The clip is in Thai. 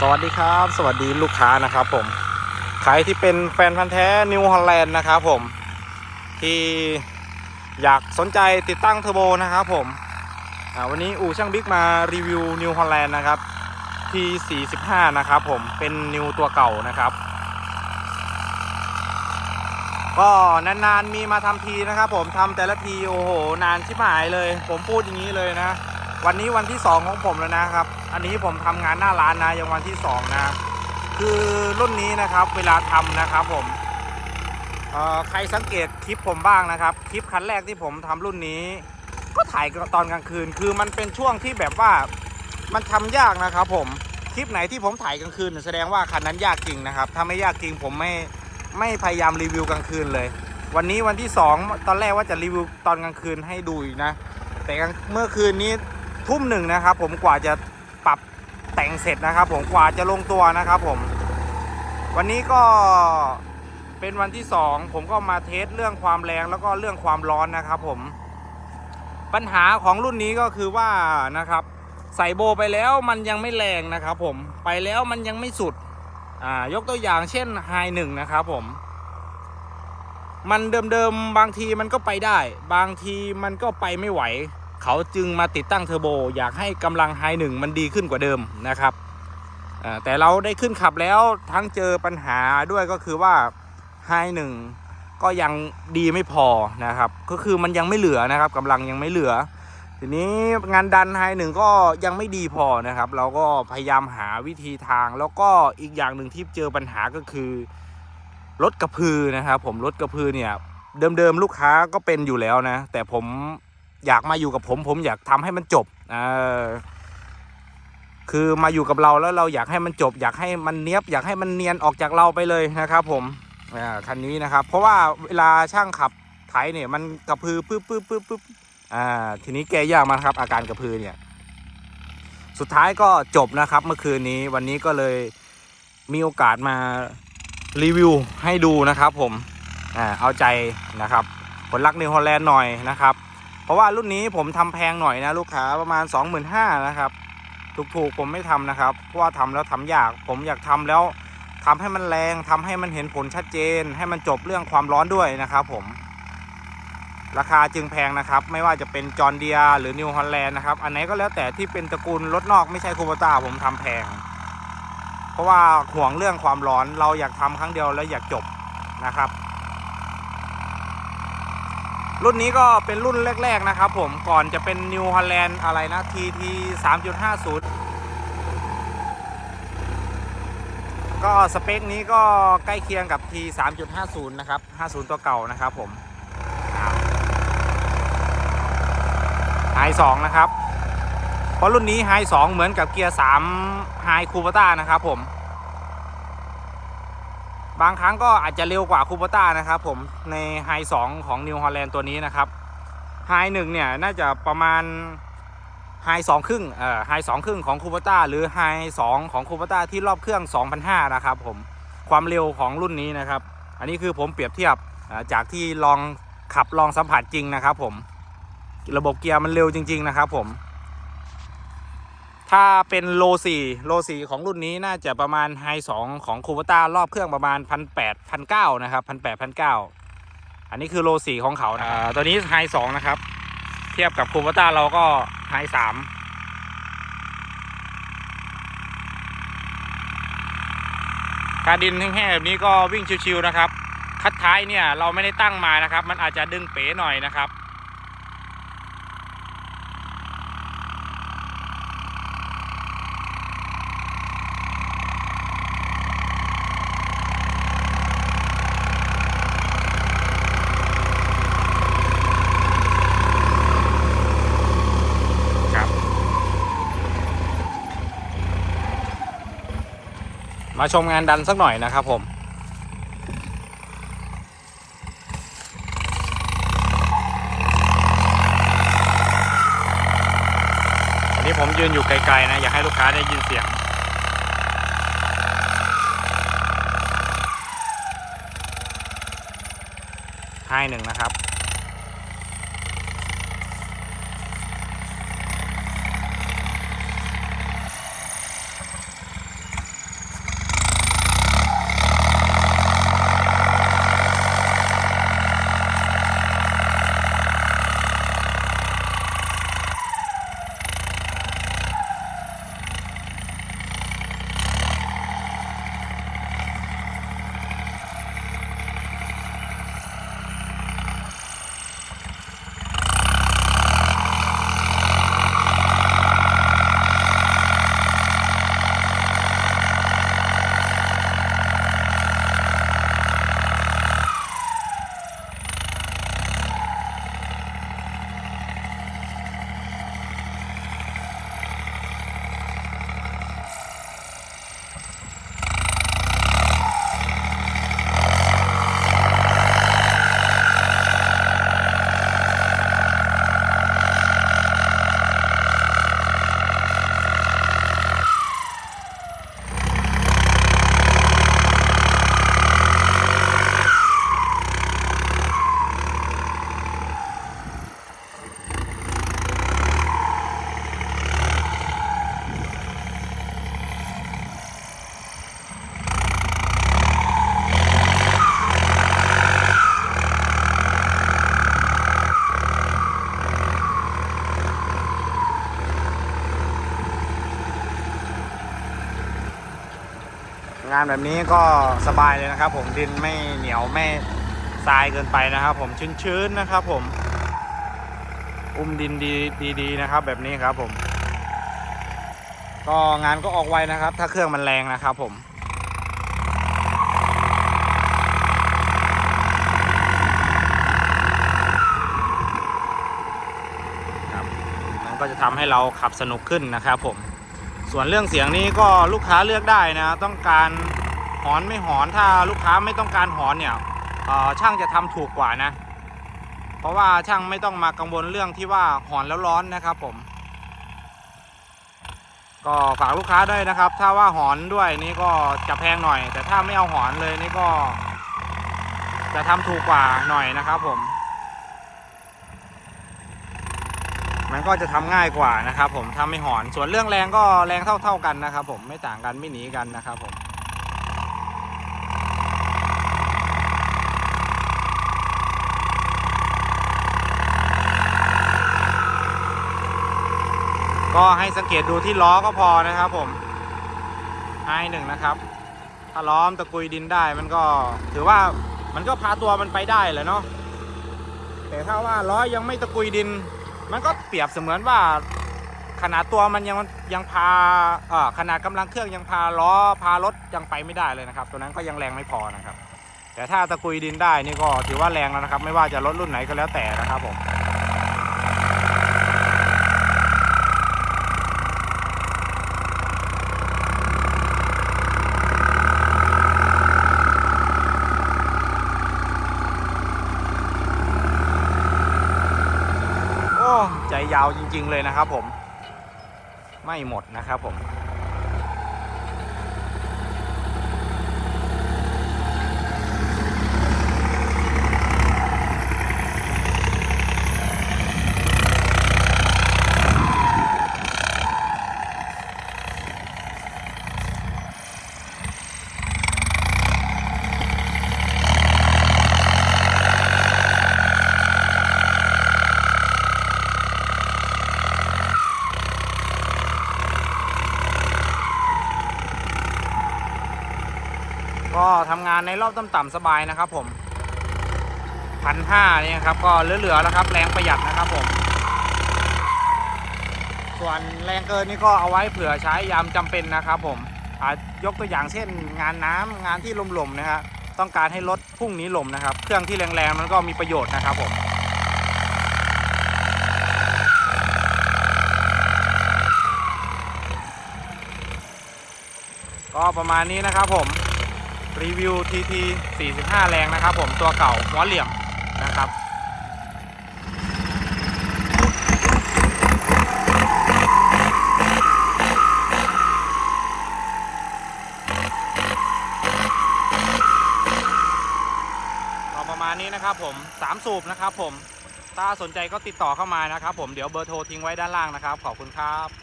สวัสดีครับ สวัสดีลูกค้านะครับผมใครที่เป็นแฟนพันธ์แท้นิวฮอลแลนด์นะครับผม ที่อยากสนใจติดตั้งเทอร์โบนะครับผมวันนี้อู่ช่างบิ๊กมารีวิวนิวฮอลแลนด์นะครับที่45 นะครับผมเป็นนิวตัวเก่านะครับ ก็นานๆมีมาทำทีนะครับผมทำแต่ละทีโอ้โห นานชิบหายเลย ผมพูดอย่างนี้เลยนะ วันนี้วันที่ 2 ของผมแล้วนะครับ อันนี้ผมทำงานหน้าร้านนะยังวันที่ 2 นะ คือรุ่นนี้นะครับเวลาทำนะครับผมเอ่อใครสังเกตคลิปผมบ้างนะครับ คลิปคันแรกที่ผมทำรุ่นนี้ ก็ถ่ายตอนกลางคืน คือมันเป็นช่วงที่แบบว่ามันทำยากนะครับ ผมคลิปไหนที่ผมถ่ายกลางคืน แสดงว่าคันนั้นยากจริงนะครับ ถ้าไม่ยากจริงผมไม่ไม่พยายามรีวิวกลางคืนเลย วันนี้วันที่ 2 ตอนแรกว่าจะรีวิวตอนกลางคืนให้ดูนะ แต่เมื่อคืนนี้ ทุ่มหนึ่งนะครับ ผมกว่าจะปรับแต่งเสร็จนะครับ ผมกว่าจะลงตัวนะครับ ผม วันนี้ก็เป็นวันที่ 2 ผมก็มาเทสเรื่องความแรงแล้วก็เรื่องความร้อนนะครับ ผม ปัญหาของรุ่นนี้ก็คือว่านะครับ ใส่โบไปแล้วมันยังไม่แรงนะครับ ผมไปแล้วมันยังไม่สุดอ่ายกตัวอย่างเช่นไฮหนึ่งนะครับผม มันเดิมๆบางทีมันก็ไปได้ บางทีมันก็ไปไม่ไหว เขาจึงมาติดตั้งเทอร์โบ อยากให้กำลังไฮหนึ่งมันดีขึ้นกว่าเดิมนะครับแต่เราได้ขึ้นขับแล้วทั้งเจอปัญหาด้วยก็คือว่าไฮหนึ่งก็ยังดีไม่พอนะครับ ก็คือมันยังไม่เหลือนะครับกำลังยังไม่เหลือ ทีนี้งานดันไฮหนึ่งก็ยังไม่ดีพอนะครับ เราก็พยายามหาวิธีทาง แล้วก็อีกอย่างหนึ่งที่เจอปัญหาก็คือรถกระพือนะครับผมรถกระพือเนี่ยเดิมๆลูกค้าก็เป็นอยู่แล้วนะ แต่ผม อยากมาอยู่กับผม ผมอยากทำให้มันจบเออคือมาอยู่กับเราแล้วเราอยากให้มันจบ อยากให้มันเนี้ยบอยากให้มันเนียนออกจากเราไปเลยนะครับผมอ่าคันนี้นะครับ เพราะว่าเวลาช่างขับไถเนี่ยมันกระพือปึ๊บปึ๊บปึ๊บปึ๊บอ่าทีนี้แกยากมากครับ อาการกระพือเนี่ยสุดท้ายก็จบนะครับเมื่อคืนนี้วันนี้ก็เลยมีโอกาสมารีวิวให้ดูนะครับผมอ่าเอาใจนะครับผลลักนิวฮอลแลนด์หน่อยนะครับ เพราะว่ารุ่นนี้ผมทำแพงหน่อยนะลูกค้าประมาณ 25,000นะครับ ถูกๆผมไม่ทำนะครับเพราะว่าทำแล้วทำยาก ผมอยากทำแล้วทำให้มันแรงทำให้มันเห็นผลชัดเจน ให้มันจบเรื่องความร้อนด้วยนะครับผม ราคาจึงแพงนะครับ ไม่ว่าจะเป็นจอร์เดียหรือนิวฮอลแลนด์นะครับ อันไหนก็แล้วแต่ที่เป็นตระกูลรถนอกไม่ใช่คูบต้าผมทำแพง เพราะว่าห่วงเรื่องความร้อนเราอยากทำครั้งเดียวแล้วอยากจบนะครับ รุ่นนี้ก็เป็นรุ่นแรก ๆ นะครับผมก่อนจะเป็น New Holland อะไรนะ TT 3.50 ก็สเปคนี้ก็ใกล้เคียงกับ T 3.50 นะครับ 50 ตัวเก่านะครับผมไฮ2นะครับ เพราะรุ่นนี้ไฮ2เหมือนกับเกียร์3ไฮคูปต้านะครับผม บางครั้งก็อาจจะเร็วกว่าคูปต้านะครับผมในไฮ2ของ New Holland ตัวนี้นะครับไฮหนึ่งเนี่ยน่าจะประมาณไฮสองครึ่งเอ่อไฮสองครึ่งของคูปต้าหรือไฮสองของคูปต้าที่รอบเครื่อง 2,500 นะครับผมความเร็วของรุ่นนี้นะครับ อันนี้คือผมเปรียบเทียบจากที่ลองขับลองสัมผัสจริงนะครับผม ระบบเกียร์มันเร็วจริง ๆ นะครับผม ถ้าเป็นโลสี่โลสี่ของรุ่นนี้น่าจะประมาณไฮสองของคูปต้ารอบเครื่องประมาณพันแปดพันเก้านะครับพันแปดพันเก้าอันนี้คือโลสี่ของเขานะอ่าตัวนี้ไฮสองนะครับ เทียบกับคูปต้าเราก็ไฮสามกาดินแห้งๆแบบนี้ก็วิ่งชิวๆนะครับ คัดท้ายเนี่ยเราไม่ได้ตั้งมานะครับ มันอาจจะดึงเป๋หน่อยนะครับ มาชมงานดันสักหน่อยนะครับผมอันนี้ผมยืนอยู่ไกลๆนะ อยากให้ลูกค้าได้ยินเสียงให้หนึ่งนะครับานแบบนี้ก็สบายเลยนะครับ ผมดินไม่เหนียวไม่ทรายเกินไปนะครับ ผมชื้นๆนะครับ ผมอุ้มดินดีดีๆนะครับ แบบนี้ครับ ผม ก็งานก็ออกไวนะครับ ถ้าเครื่องมันแรงนะครับ ผมครับมันก็จะทำให้เราขับสนุกขึ้นนะครับผม ส่วนเรื่องเสียงนี้ก็ลูกค้าเลือกได้นะต้องการหอนไม่หอนถ้าลูกค้าไม่ต้องการหอนเนี่ยช่างจะทำถูกกว่านะ เพราะว่าช่างไม่ต้องมากังวลเรื่องที่ว่าหอนแล้วร้อนนะครับผม ก็ฝากลูกค้าด้วยนะครับ ถ้าว่าหอนด้วยนี่ก็จะแพงหน่อย แต่ถ้าไม่เอาหอนเลยนี่ก็ จะทำถูกกว่าหน่อยนะครับผม มันก็จะทำง่ายกว่านะครับ ผมถ้าไม่หอน ส่วนเรื่องแรงก็แรงเท่า ๆกันนะครับ ผมไม่ต่างกันไม่หนีกันนะครับผมก็ให้สังเกตดูที่ล้อก็พอนะครับ ผมไฮหนึ่งนะครับ ถ้าล้อมตะกุยดินได้มันก็ถือว่ามันก็พาตัวมันไปได้แหละเนาะแต่ถ้าว่าล้อยังไม่ตะกุยดิน มันก็เปรียบเสมือนว่าขนาดตัวมันยังยังพาขนาดกำลังเครื่องยังพาล้อพารถยังไปไม่ได้เลยนะครับ ตัวนั้นก็ยังแรงไม่พอนะครับ แต่ถ้าตะกุยดินได้นี่ก็ถือว่าแรงแล้วนะครับ ไม่ว่าจะรถรุ่นไหนก็แล้วแต่นะครับผม ใจยาวจริง ๆ เลยนะครับผม ไม่หมดนะครับผม ก็ทำงานในรอบต่ำๆสบายนะครับ ผมพันห้านี่ครับก็เหลือๆแล้วครับ แรงประหยัดนะครับผม ส่วนแรงเกินนี่ก็เอาไว้เผื่อใช้ยามจำเป็นนะครับ ผมยกตัวอย่างเช่น งานน้ำงานที่ลมๆนะฮะต้องการให้รถพุ่งนี้ลมนะครับ เครื่องที่แรงๆมันก็มีประโยชน์นะครับผมก็ประมาณนี้นะครับผม รีวิว TT 45 แรงนะครับผมตัวเก่าหัวเหลี่ยมนะครับก็ประมาณนี้นะครับผม 3 สูบนะครับผม ถ้าสนใจก็ติดต่อเข้ามานะครับผม เดี๋ยวเบอร์โทรทิ้งไว้ด้านล่างนะครับ ขอบคุณครับ